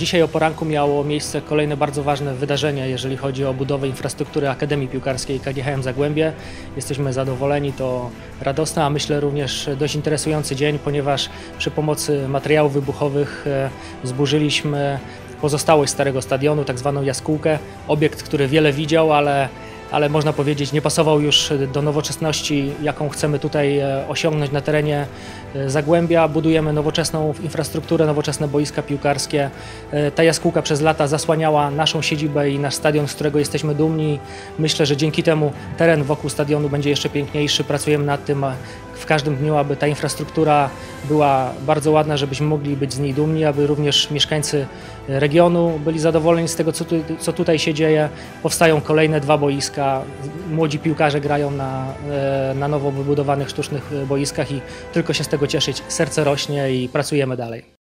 Dzisiaj o poranku miało miejsce kolejne bardzo ważne wydarzenie, jeżeli chodzi o budowę infrastruktury Akademii Piłkarskiej KGHM Zagłębie. Jesteśmy zadowoleni, to radosny, a myślę również dość interesujący dzień, ponieważ przy pomocy materiałów wybuchowych e, zburzyliśmy pozostałość starego stadionu, tak zwaną jaskółkę. Obiekt, który wiele widział, ale ale można powiedzieć nie pasował już do nowoczesności, jaką chcemy tutaj e, osiągnąć na terenie e, Zagłębia. Budujemy nowoczesną infrastrukturę, nowoczesne boiska piłkarskie. E, Ta jaskółka przez lata zasłaniała naszą siedzibę i nasz stadion, z którego jesteśmy dumni. Myślę, że dzięki temu teren wokół stadionu będzie jeszcze piękniejszy. Pracujemy nad tym w każdym dniu, aby ta infrastruktura była bardzo ładna, żebyśmy mogli być z niej dumni, aby również mieszkańcy regionu byli zadowoleni z tego, co, tu, co tutaj się dzieje. Powstają kolejne dwa boiska. Młodzi piłkarze grają na, e, na nowo wybudowanych sztucznych boiskach i tylko się z tego cieszyć. Serce rośnie i pracujemy dalej.